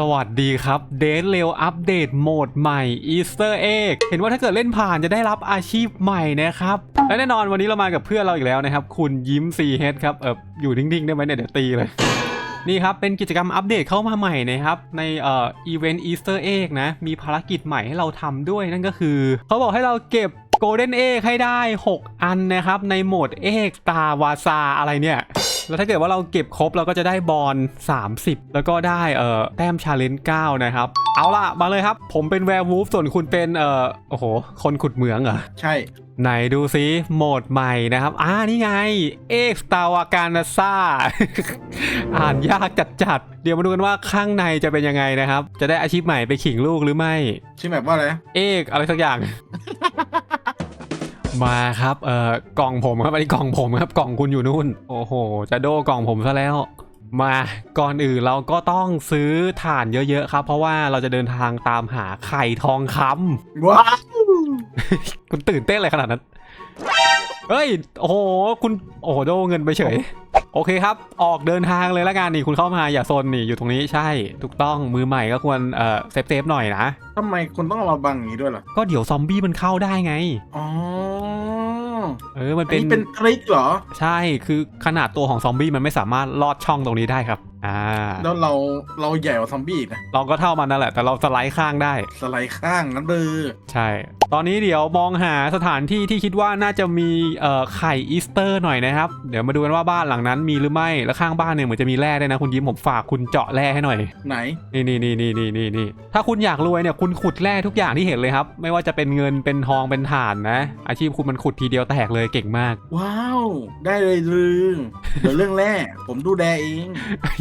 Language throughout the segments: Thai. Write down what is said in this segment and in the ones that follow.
สวัสดีครับเดทเร็วอัปเดตโหมดใหม่ Easter Egg เห็นว่าถ้าเกิดเล่นผ่านจะได้รับอาชีพใหม่นะครับ และแน่นอนวันนี้เรามากับเพื่อนเราอีกแล้วนะครับ คุณยิ้ม 4H ครับเอออยู่นิ่งๆได้ไหมเนี่ยเดี๋ยวตีเลยนี่ครับ เป็นกิจกรรมอัปเดตเข้ามาใหม่นะครับ ในเอ่ออีเวนต์ Easter Egg นะ มีภารกิจใหม่ให้เราทำด้วยนั่นก็คือ เขาบอกให้เราเก็บ Golden Egg ให้ได้ 6 อันนะครับ ในโหมด Egg ตาวาซาอะไรเนี่ย แล้วถ้าเกิดว่าเราเก็บครบเราก็จะได้บอล30 แล้วก็ได้เอ่อแต้มชาเลนจ์9นะครับ เอาล่ะ มาเลยครับ ผมเป็นแวร์วูฟส่วนคุณเป็นเอ่อโอ้โห คนขุดเหมืองเหรอ ใช่ ไหนดูซิโหมดใหม่นะครับ อ่านี่ไงเอ็กซ์ตาวาการนาซาอ่านยากจัดๆ เดี๋ยวมาดูกันว่าข้างในจะเป็นยังไงนะครับ จะได้อาชีพใหม่ไปขิงลูกหรือไม่ชื่อแบบว่าอะไรนะเอกอะไรสักอย่าง มาครับเอ่อกล่องผมครับอันนี้กล่องผมครับกล่องคุณอยู่นู่น โอ้โห จะโดกล่องผมซะแล้ว มาก่อนอื่นเราก็ต้องซื้อถ่านเยอะๆครับ เพราะว่าเราจะเดินทางตามหาไข่ทองคำ ว้าวคุณตื่นเต้นอะไรขนาดนั้น เฮ้ย โอ้โห คุณ โอ้โหโดเงินไปเฉย โอเคครับ ออกเดินทางเลยละกันนี่คุณเข้ามาอย่าโซนนี่อยู่ตรงนี้ใช่ ถูกต้องมือใหม่ก็ควรเอ่อเซฟเซฟๆหน่อยนะ ทำไมคุณต้องเอามาบังอย่างนี้ด้วยล่ะ ก็เดี๋ยวซอมบี้มันเข้าได้ไง อ๋อ เออมันอันเป็นนี้เป็นทริคเหรอ ใช่คือขนาดตัวของซอมบี้มันไม่สามารถลอดช่องตรงนี้ได้ครับอ่าแล้วเราเราใหญ่กว่าซอมบี้อีกนะเราก็เท่ามันนั่นแหละ แต่เราสไลด์ข้างได้ สไลด์ข้างนั้นเบอใช่ ตอนนี้เดี๋ยวมองหาสถานที่ที่คิดว่าน่าจะมีเอ่อไข่อีสเตอร์หน่อยนะครับ เดี๋ยวมาดูกันว่าบ้านหลังนั้นมีหรือไม่ แล้วข้างบ้านเนี่ยเหมือนจะมีแร่ด้วยนะคุณยิ้มผมฝากคุณเจาะแร่ให้หน่อย ไหน นี่นี่นี่นี่นี่นี่นี่ถ้าคุณอยากรวยเนี่ยคุณขุดแร่ทุกอย่างที่เห็นเลยครับ ไม่ว่าจะเป็นเงินเป็นทองเป็นถ่านนะ อาชีพคุณมันขุดทีเดียวแตกเลยเก่งมาก ว้าว ได้เลยลืมเดี๋ยวเรื่องแรกผมดูแลเอง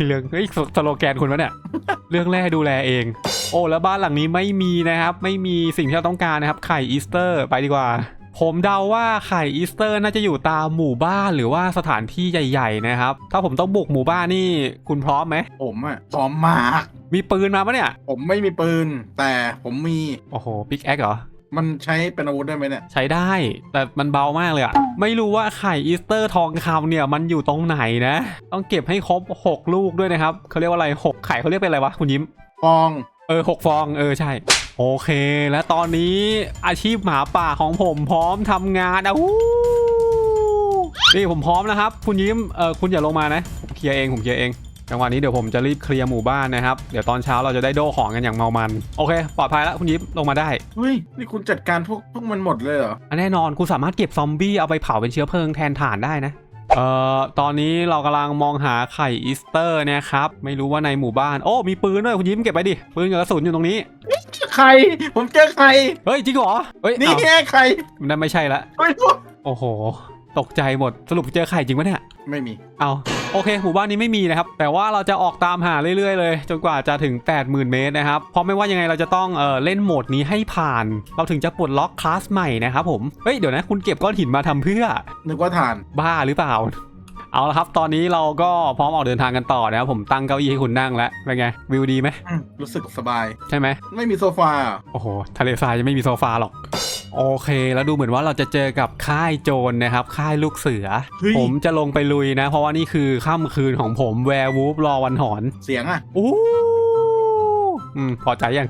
เรื่องเฮ้ยสสโลแกนคุณวะเนี่ย เรื่องแร่ดูแลเอง โอ้แล้วบ้านหลังนี้ไม่มีนะครับ ไม่มีสิ่งที่เราต้องการนะครับ ไข่อีสเตอร์ไปดีกว่า ผมเดาว่าไข่อีสเตอร์น่าจะอยู่ตามหมู่บ้านหรือว่าสถานที่ใหญ่ ๆ นะครับ ถ้าผมต้องบุกหมู่บ้านนี่คุณพร้อมไหม ผมอะพร้อมมาก มีปืนมาปะเนี่ย ผมไม่มีปืน แต่ผมมี โอ้โหปิกแอคเหรอ มันใช้เป็นอาวุธได้ไหมเนี่ย ใช้ได้ แต่มันเบามากเลยอะไม่รู้ว่าไข่อีสเตอร์ทองคำเนี่ยมันอยู่ตรงไหนนะ ต้องเก็บให้ครบ 6 ลูกด้วยนะครับเขาเรียกว่าอะไรหกไข่เขาเรียกเป็นอะไรวะคุณยิ้ม ฟอง เออหกฟอง เออใช่ โอเค และตอนนี้อาชีพหมาป่าของผมพร้อมทำงานอะวู้นี่ผมพร้อมนะครับ คุณยิ้มเออคุณอย่าลงมานะผมเคลียร์เองผมเคลียร์เอง จังหวะนี้เดี๋ยวผมจะรีบเคลียร์หมู่บ้านนะครับ เดี๋ยวตอนเช้าเราจะได้โดของกันอย่างเมามัน โอเค ปลอดภัยแล้วคุณยิ้มลงมาได้เฮ้ยนี่คุณจัดการพวกพวกมันหมดเลยเหรออันแน่นอนคุณสามารถเก็บซอมบี้เอาไปเผาเป็นเชื้อเพลิงแทนถ่านได้นะ เอ่อ ตอนนี้เรากำลังมองหาไข่อีสเตอร์เนะครับ ไม่รู้ว่าในหมู่บ้าน โอ้ มีปืนด้วยคุณยิ้มเก็บไปดิ ปืนกับกระสุนอยู่ตรงนี้ ใคร ผมเจอใคร เฮ้ยจริงเหรอ เฮ้ยนี่เอ้าแง่ใครนั่นไม่ใช่ละ ไม่รู้โอ้โห ตกใจหมด สรุปเจอไข่จริงปะเนี่ย ไม่มี เอา โอเคหมู่บ้านนี้ไม่มีนะครับ แต่ว่าเราจะออกตามหาเรื่อยๆเลย จนกว่าจะถึง 80,000 เมตรนะครับ เพราะไม่ว่ายังไงเราจะต้องเอ่อเล่นโหมดนี้ให้ผ่าน เราถึงจะปลดล็อกคลาสใหม่นะครับผม เฮ้ยเดี๋ยวนะคุณเก็บก้อนหินมาทำเพื่อ นึกว่าฐาน บ้าหรือเปล่า เอาละครับ ตอนนี้เราก็พร้อมออกเดินทางกันต่อนะครับผมตั้งเก้าอี้ให้คุณนั่งแล้วเป็นไงวิวดีไหมอืมรู้สึกสบาย ใช่ไหมไม่มีโซฟาเหรอโอ้โหทะเลทรายยังไม่มีโซฟาหรอก โอเค แล้วดูเหมือนว่าเราจะเจอกับค่ายโจรนะครับ ค่ายลูกเสือ เฮ้ย ผมจะลงไปลุยนะ เพราะว่านี่คือค่ำคืนของผมแวร์วูฟรอวันหอน เสียงอะอู้อืมพอใจยัง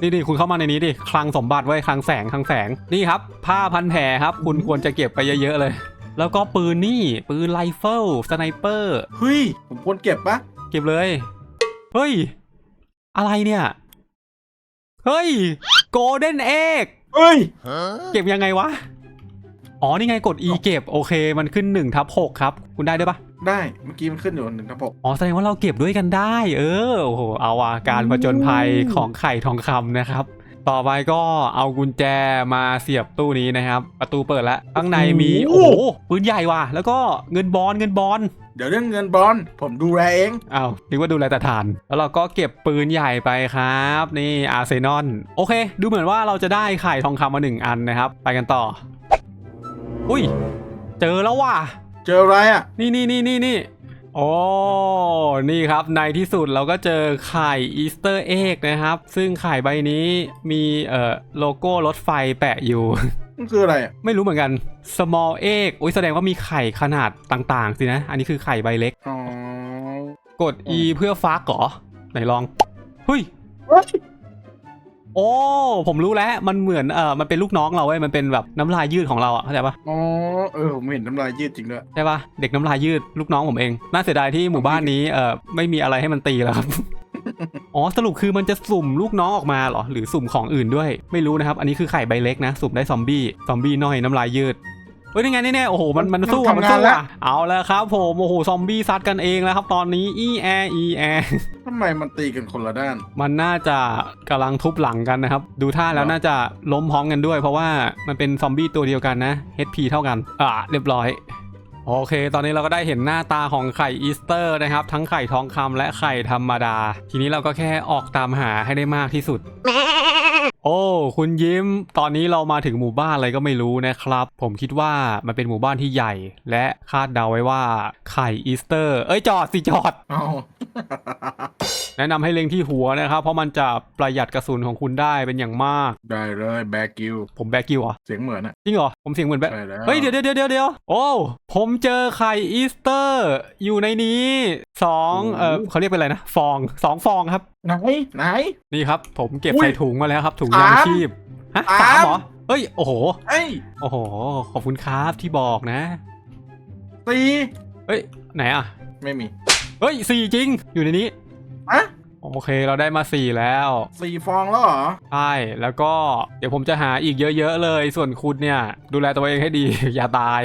นี่นี่คุณเข้ามาในนี้ดิคลังสมบัติไว้ยคลังแสงคลังแสงนี่ครับ ผ้าพันแผลครับ คุณควรจะเก็บไปเยอะๆเลย แล้วก็ปืนนี่ ปืนไรเฟิลสไนเปอร์เฮ้ย ผมควรเก็บปะเก็บเลย เฮ้ย อะไรเนี่ย เฮ้ยโกลเด้นเอ็ก เฮ้ย เก็บยังไงวะ อ๋อ นี่ไงกด E เก็บ โอเค มันขึ้น1ทับ6ครับ คุณได้ด้วยปะได้เมื่อกี้มันขึ้นอยู่หนึ่งทับหกอ๋อ แสดงว่าเราเก็บด้วยกันได้ เออ โอ้โห เอาอะการผจญภัยของไข่ทองคำนะครับ ต่อไปก็เอากุญแจมาเสียบตู้นี้นะครับ ประตูเปิดแล้วข้างในมีโอ้โหปืนใหญ่ว่ะ แล้วก็เงินบอลเงินบอลเดี๋ยวเรื่องเงินบอลผมดูแลเองอ้าวนึกว่าดูแลแต่ทาน แล้วเราก็เก็บปืนใหญ่ไปครับ นี่อาร์เซนอลโอเค ดูเหมือนว่าเราจะได้ไข่ทองคำมาหนึ่งอันนะครับ ไปกันต่อ อุ้ย เจอแล้วว่ะ เจออะไรอะนี่นี่นี่นี่นี่ โอ้นี่ครับในที่สุดเราก็เจอไข่อีสเตอร์เอ็กนะครับ ซึ่งไข่ใบนี้มีเอ่อโลโก้รถไฟแปะอยู่ มันคืออะไรอะไม่รู้เหมือนกัน small egg อุ้ยแสดงว่ามีไข่ขนาดต่างๆสินะ อันนี้คือไข่ใบเล็ก อ๋อกด E เพื่อฟักเหรอไหนลองเฮ้ย เฮ้ย โอ้ ผมรู้แล้ว มันเหมือนเออมันเป็นลูกน้องเราเว้ย มันเป็นแบบน้ำลายยืดของเราอะเข้าใจปะอ๋อเออผมเห็นน้ำลายยืดจริงด้วยใช่ปะเด็กน้ำลายยืดลูกน้องผมเอง น่าเสียดายที่หมู่บ้านนี้เออไม่มีอะไรให้มันตีแล้วครับ อ๋อสรุปคือมันจะสุ่มลูกน้องออกมาเหรอ หรือสุ่มของอื่นด้วย ไม่รู้นะครับ อันนี้คือไข่ใบเล็กนะ สุ่มได้ซอมบี้ ซอมบี้น้อยน้ำลายยืดเฮ้ยนี่ไงนี่แน่โอ้โหมันมันสู้อะมันสู้อะเอาแล้วครับผมโอ้โหซอมบี้ซัดกันเองแล้วครับ ตอนนี้อีแออีแอทำไมมันตีกันคนละด้าน มันน่าจะกำลังทุบหลังกันนะครับ ดูท่าแล้วเหรอน่าจะล้มพร้อมกันด้วย เพราะว่ามันเป็นซอมบี้ตัวเดียวกันนะ HP เท่ากันอ่าเรียบร้อยโอเค ตอนนี้เราก็ได้เห็นหน้าตาของไข่อีสเตอร์นะครับ ทั้งไข่ทองคำและไข่ธรรมดา ทีนี้เราก็แค่ออกตามหาให้ได้มากที่สุด โอ้คุณยิ้ม ตอนนี้เรามาถึงหมู่บ้านอะไรก็ไม่รู้นะครับ ผมคิดว่ามันเป็นหมู่บ้านที่ใหญ่ และคาดเดาไว้ว่าไข่อีสเตอร์ เอ้ยจอดสิจอด เอาแนะนำให้เล็งที่หัวนะครับ เพราะมันจะประหยัดกระสุนของคุณได้เป็นอย่างมาก ได้เลยแบกิวผมแบกิวเหรอ เสียงเหมือนอะจริงเหรอ ผมเสียงเหมือนแบใช่แล้วเฮ้ย เดี๋ยวเดี๋ยวเดี๋ยวเดี๋ยวโอ้ผมเจอไข่อีสเตอร์ อยู่ในนี้สองเออเขาเรียกเป็นอะไรนะ ฟองสองฟองครับ ไหน ไหน นี่ครับ ผมเก็บอุ้ยใส่ถุงมาแล้วครับ ถุงสามยางชีพฮะสามสามเหรอเฮ้ย โอ้โหเอ้ยโอ้โห ขอบคุณครับที่บอกนะตีเฮ้ย ไหนอะ ไม่มี เฮ้ยสี่จริง อยู่ในนี้อะ โอเคเราได้มาสี่แล้วสี่ฟองแล้วเหรอ ใช่แล้วก็เดี๋ยวผมจะหาอีกเยอะ ๆ เลย ส่วนคุณเนี่ย ดูแลตัวเองให้ดี อย่าตาย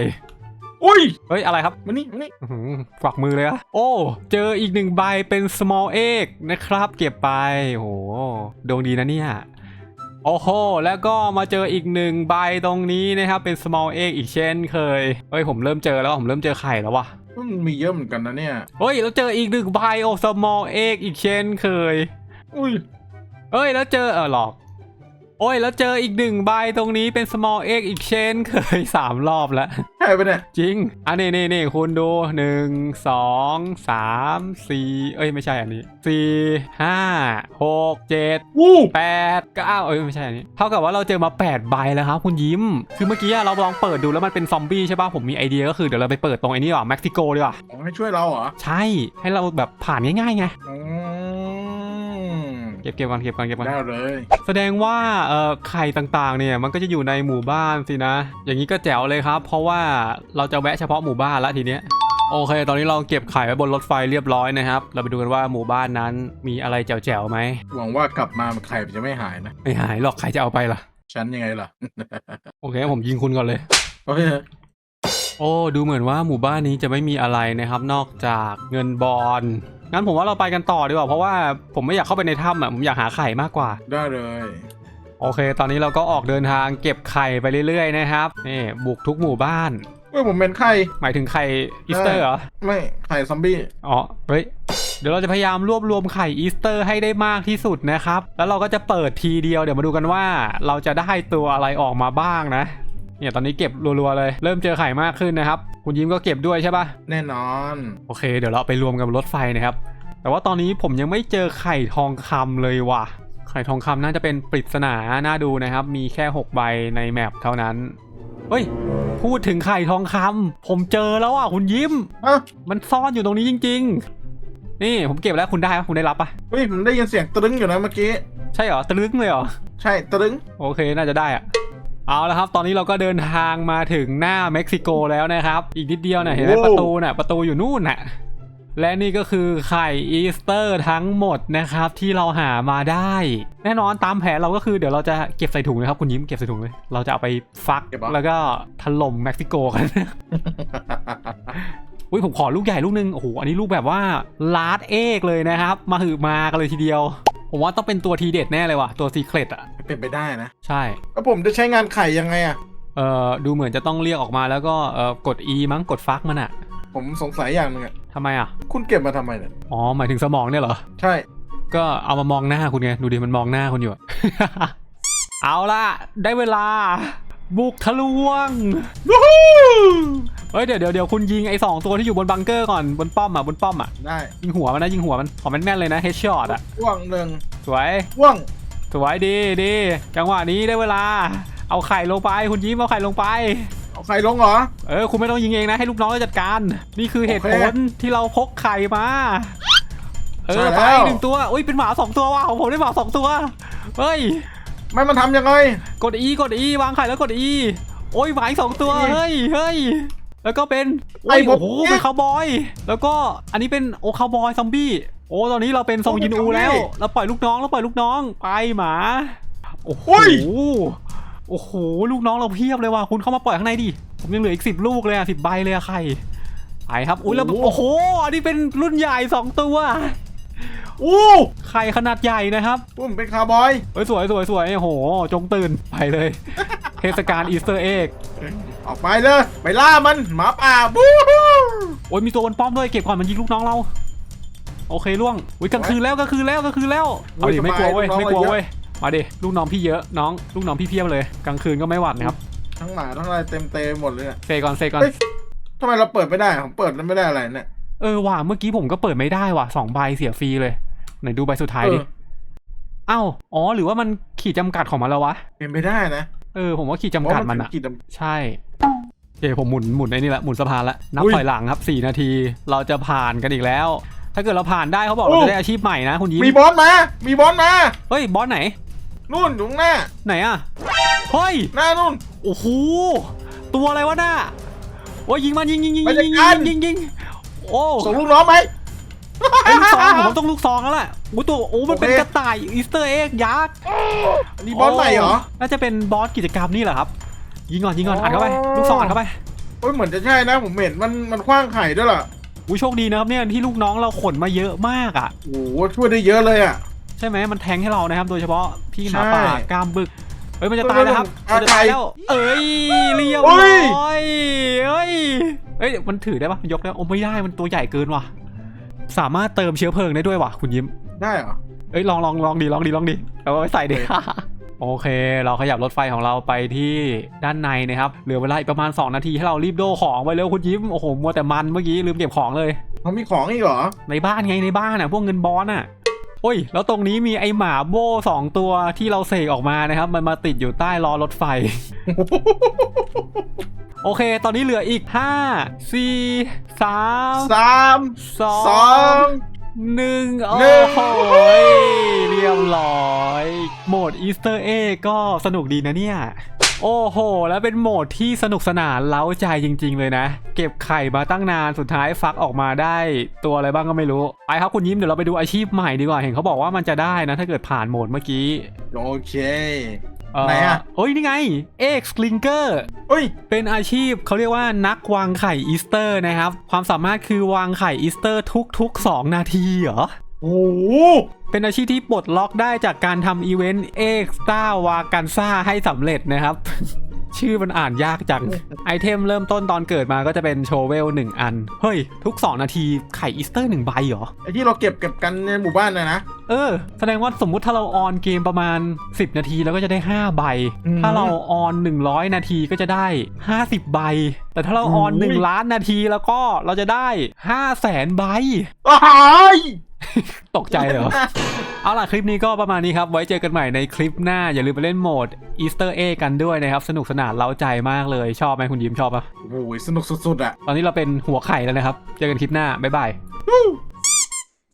อุ้ย เฮ้ย อะไรครับ มานี่มานี่อื้อหือฝวักมือเลยอะโอ้ เจออีกหนึ่งใบเป็น small egg นะครับ เก็บไปโหดวงดีนะเนี่ย โอ้โห แล้วก็มาเจออีกหนึ่งใบตรงนี้นะครับ เป็น small egg อีกเช่นเคย เฮ้ย ผมเริ่มเจอแล้ว ผมเริ่มเจอไข่แล้ววะ มันมีเยอะเหมือนกันนะเนี่ย เฮ้ยแล้วเจออีกหนึ่งใบโอ้ small egg อีกเช่นเคย อุ้ยเอ้ย แล้วเจอเออหลอก โอ้ย แล้วเจออีกหนึ่งใบตรงนี้เป็น small egg อีกเช่นเคยสามรอบแล้ว ใช่ปะเนี่ย จริง อันนี้นี่นี่คุณดูหนึ่งสองสามสี่เอ้ย ไม่ใช่อันนี้สี่ห้าหกเจ็ดวู้แปดเก้าเอ้ย ไม่ใช่อันนี้ เท่ากับว่าเราเจอมาแปดใบแล้วครับคุณยิ้ม คือเมื่อกี้เราลองเปิดดูแล้วมันเป็นซอมบี้ใช่ป่ะ ผมมีไอเดียก็คือเดี๋ยวเราไปเปิดตรงไอ้นี่ดีกว่าเม็กซิโกดีกว่า อ๋อให้ช่วยเราเหรอ ใช่ให้เราแบบผ่านง่ายๆไงอืม เก็บเก็บก่อนเก็บก่อนเก็บก่อนได้เลย แสดงว่าเอ่อไข่ต่างๆเนี่ยมันก็จะอยู่ในหมู่บ้านสินะ อย่างนี้ก็แจ๋วเลยครับ เพราะว่าเราจะแวะเฉพาะหมู่บ้านละทีเนี้ยโอเค ตอนนี้เราเก็บไข่ไว้บนรถไฟเรียบร้อยนะครับ เราไปดูกันว่าหมู่บ้านนั้นมีอะไรแจ๋วๆไหม หวังว่ากลับมาไข่มันจะไม่หายนะ ไม่หายหรอกใครจะเอาไปล่ะ ฉันยังไงล่ะ โอเค ผมยิงคุณก่อนเลย โอเค โอ้ ดูเหมือนว่าหมู่บ้านนี้จะไม่มีอะไรนะครับ นอกจากเงินบอล งั้นผมว่าเราไปกันต่อดีกว่าเพราะว่าผมไม่อยากเข้าไปในถ้ำอะผมอยากหาไข่มากกว่า ได้เลย โอเค ตอนนี้เราก็ออกเดินทางเก็บไข่ไปเรื่อยๆนะครับนี่บุกทุกหมู่บ้าน เฮ้ยผมเป็นไข่หมายถึงไข่อีสเตอร์เหรอไม่ไข่ซอมบี้อ๋อเฮ้ยเดี๋ยวเราจะพยายามรวบรวมไข่อีสเตอร์ให้ได้มากที่สุดนะครับ แล้วเราก็จะเปิดทีเดียวเดี๋ยวมาดูกันว่า เราจะได้ตัวอะไรออกมาบ้างนะ เนี่ยตอนนี้เก็บรัวๆเลย เริ่มเจอไข่มากขึ้นนะครับ คุณยิ้มก็เก็บด้วยใช่ปะแน่นอน โอเค เดี๋ยวเราไปรวมกันบนรถไฟนะครับ แต่ว่าตอนนี้ผมยังไม่เจอไข่ทองคำเลยว่ะ ไข่ทองคำน่าจะเป็นปริศนาน่าดูนะครับ มีแค่ 6 ใบในแมปเท่านั้นเฮ้ย พูดถึงไข่ทองคำผมเจอแล้วอะคุณยิ้มอะมันซ่อนอยู่ตรงนี้จริง ๆ นี่ผมเก็บแล้วคุณได้ปะคุณได้รับปะเฮ้ยผมได้ยินเสียงตรึงอยู่นะเมื่อกี้ ใช่เหรอตะลึงเลยเหรอ ใช่ตรึงโอเคน่าจะได้อะ เอาละครับ ตอนนี้เราก็เดินทางมาถึงหน้าเม็กซิโกแล้วนะครับ อีกนิดเดียวน่ะเห็นไหมประตูน่ะประตูอยู่นู่นน่ะและนี่ก็คือไข่อีสเตอร์ทั้งหมดนะครับที่เราหามาได้ แน่นอนตามแผนเราก็คือเดี๋ยวเราจะเก็บใส่ถุงนะครับคุณยิ้มเก็บใส่ถุงเลย เราจะเอาไปฟักแล้วก็ถล่มเม็กซิโกกันอุ้ยผมขอลูกใหญ่ลูกนึงโอ้โหอันนี้ลูกแบบว่าลาร์ดเอกเลยนะครับ มาหือมากันเลยทีเดียว ผมว่าต้องเป็นตัวทีเด็ดแน่เลยว่ะ ตัวซีเครตอะ เป็นไปได้นะ ใช่ แล้วผมจะใช้งานไข่ยังไงอะ เอ่อ ดูเหมือนจะต้องเรียกออกมาแล้วก็เอ่อกด E มั้ง กดฟักมันอะผมสงสัยอย่างหนึงอะทำไมอะคุณเก็บมาทำไมเนี่ยอ๋อ หมายถึงสมองเนี่ยเหรอ ใช่ ก็เอามามองหน้าคุณไง ดูดิมันมองหน้าคุณอยู่อะเอาล่ะ ได้เวลา บุกทะลวงเฮ้ยเดี๋ยวเดี๋ยวเดี๋ยวคุณยิงไอ้สองตัวที่อยู่บนบังเกอร์ก่อนบนป้อมอะบนป้อมอะได้ยิงหัวมันนะยิงหัวมันขอแม่นๆเลยนะเฮดช็อตอะว่วงหนึ่งสวยว่วงสวยดีดีจังหวะนี้ได้เวลา เอาไข่ลงไปคุณยิ้มเอาไข่ลงไปเอาไข่ลงเหรอเออคุณไม่ต้องยิงเองนะให้ลูกน้องจัดการ นี่คือเหตุผลที่เราพกไข่มาเอเอใช่อแล้วไปหนึ่งตัวอุ้ยเป็นหมาสองตัวว่ะของผมได้หมาสองตัวเฮ้ย ไม่มันทำยังไง กด E กด E วางไข่แล้วกด E โอ้ยหมาอีกสองตัวนี่เฮ้ยเฮ้ยแล้วก็เป็นไอ้โอ้ยผมโอ้โหเนี่ยเป็นคาวบอย แล้วก็อันนี้เป็นโอคาวบอยซอมบี้โอ้ตอนนี้เราเป็นซองโอ้ยินอูเป็นซอมบี้แล้ว เราปล่อยลูกน้องเราปล่อยลูกน้องไปหมาโอ้โหอุ้ยโอ้โหลูกน้องเราเพียบเลยว่ะคุณเข้ามาปล่อยข้างในดิผมยังเหลืออีกสิบลูกเลยอะสิบใบเลยอะไข่ไปครับอุ้ยแล้วโอ้โหโอ้โหอันนี้เป็นรุ่นใหญ่สองตัว อู้ไข่ขนาดใหญ่นะครับผมเป็นคาร์บอยเฮ้ยสวยสวยสวยโอ้โห จงตื่นไปเลย เทศกาลอีสเตอร์เอ็กออกไปเลย ไปล่ามันหมาป่าบู๊โอ้ยมีตัวบนป้อมด้วยเก็บก่อนมันยิงลูกน้องเรา โอเคล่วงอุ้ยกลางคืนแล้วกลางคืนแล้วกลางคืนแล้วเอาดิไม่กลัวเว้ยไม่กลัวเว้ยมาดิลูกน้องพี่เยอะน้องลูกน้องพี่เพียบเลย กลางคืนก็ไม่หวัดนะครับทั้งหมาทั้งอะไรเต็มเต็มหมดเลยเนี่ยเซก่อนเซก่อนเฮ้ยทำไมเราเปิดไม่ได้ผมเปิดแล้วไม่ได้อะไรเนี่ยเออว่ะเมื่อกี้ผมก็เปิดไม่ได้ว่ะสองใบเสียฟรีเลย ไหนดูใบสุดท้ายดิเออเอ้า อ๋อ หรือว่ามันขีดจำกัดของมันแล้ววะ เป็นไม่ได้นะ เออ ผมว่าขีดจำกัดมันอะเพราะขีดใช่โอเคผมหมุนหมุนไอ้นี่ละหมุนสะพานละนับอุ้ยถอยหลังครับ 4 นาที เราจะผ่านกันอีกแล้ว ถ้าเกิดเราผ่านได้เขาบอกเราโอ้จะได้อาชีพใหม่นะคุณยิ้มมีบอสมา มีบอสมา เฮ้ยบอสไหนนู่นอยู่ข้างหน้า ไหนอะเฮ้ยหน้านู่นโอ้โหตัวอะไรวะน่ะโอ้ยยิงมันยิงยิงยิงไปยิงจัดการยิงยิงยิงโอ้ส่งลูกน้องไหมไอ้ ลูกซองผมต้องลูกซองแล้วแหละโอ้ตัวโอ้มันเป็นโอเคกระต่ายอีสเตอร์เอ็กยักษ์มีบอสใหม่เหรอ น่าจะเป็นบอสกิจกรรมนี่แหละครับ ยิงก่อนยิงก่อนอ๋ออัอัดเข้าไป ลูกซองอัดเข้าไปเฮ้ยเหมือนจะใช่นะผมเห็นมันมันคว้างไข่ด้วยล่ะอุ้ยโชคดีนะครับเนี่ยที่ลูกน้องเราขนมาเยอะมากอะโอ้โหช่วยได้เยอะเลยอะใช่ไหมมันแทงให้เรานะครับ โดยเฉพาะพี่หมาใช่ป่ากล้ามบึกเฮ้ยมันจะตายแล้วครับเออมันจะตายแล้วเอ้ยเรียบเฮ้ร้อยยเฮ้ยเฮ้ยมันถือได้ปะยกได้โอ้ไม่ได้มันตัวใหญ่เกินว่ะ สามารถเติมเชื้อเพลิงได้ด้วยว่ะคุณยิ้ม ได้เหรอ เอ้ยลองลองลองดีลองดีลองดีเอาไว้ใส่ดิ โอเค เราขยับรถไฟของเราไปที่ด้านในนะครับ เหลือเวลาอีกประมาณ 2 นาทีให้เรารีบโดของไปเร็วคุณยิ้ม โอ้โห มัวแต่มันเมื่อกี้ลืมเก็บของเลย เขามีของอีกเหรอ ในบ้านไงในบ้านอะ พวกเงินบอลอะ โอ้ย แล้วตรงนี้มีไอหมาโบ้สองตัวที่เราเสกออกมานะครับ มันมาติดอยู่ใต้ล้อรถไฟ โอเค ตอนนี้เหลืออีก 5 4 3 สามสอสองหนึ่งโอ้หนึ่ง โหเรียบร้อย โหมดอีสเตอร์เอก็สนุกดีนะเนี่ย โอ้โห แล้วเป็นโหมดที่สนุกสนานเล้าใจจริง ๆ เลยนะ เก็บไข่มาตั้งนานสุดท้ายฟักออกมาได้ตัวอะไรบ้างก็ไม่รู้ไปครับคุณยิ้มเดี๋ยวเราไปดูอาชีพใหม่ดีกว่าเห็นเขาบอกว่ามันจะได้นะ ถ้าเกิดผ่านโหมดเมื่อกี้โอเคเอ่อไหนอะเฮ้ยนี่ไงเอ็กซ์ลิงเกอร์เฮ้ย เป็นอาชีพเขาเรียกว่านักวางไข่อีสเตอร์นะครับ ความสามารถคือวางไข่อีสเตอร์ทุกๆ 2 นาทีเหรอ โอ้โหเป็นอาชีพที่ปลดล็อกได้จากการทำอีเวนต์เอ็กซ์ต้าวากันซ่าให้สำเร็จนะครับ ชื่อมันอ่านยากจัง ไอเทมเริ่มต้นตอนเกิดมาก็จะเป็นโชเวลหนึ่งอัน เฮ้ย ทุก 2 นาทีไข่อีสเตอร์หนึ่งใบเหรอ ไอที่เราเก็บเก็บกันในหมู่บ้านนะนะ เออ แสดงว่าสมมุติถ้าเราออนเกมประมาณ 10 นาทีแล้วก็จะได้ 5 ใบ อืม ถ้าเราออน 100 นาทีก็จะได้ 50 ใบ แต่ถ้าเราออนโอ้ย1ล้านนาทีแล้วก็เราจะได้ 5 0 0แสนใบ อ้าย ตกใจเหรอ เอาล่ะ คลิปนี้ก็ประมาณนี้ครับ ไว้เจอกันใหม่ในคลิปหน้า อย่าลืมไปเล่นโหมดอีสเตอร์เอกันด้วยนะครับ สนุกสนานเล้าใจมากเลย ชอบไหมคุณยิ้มชอบปะโอ้โหสนุกสุดๆอะ ตอนนี้เราเป็นหัวไข่แล้วนะครับ เจอกันคลิปหน้า บ๊ายบาย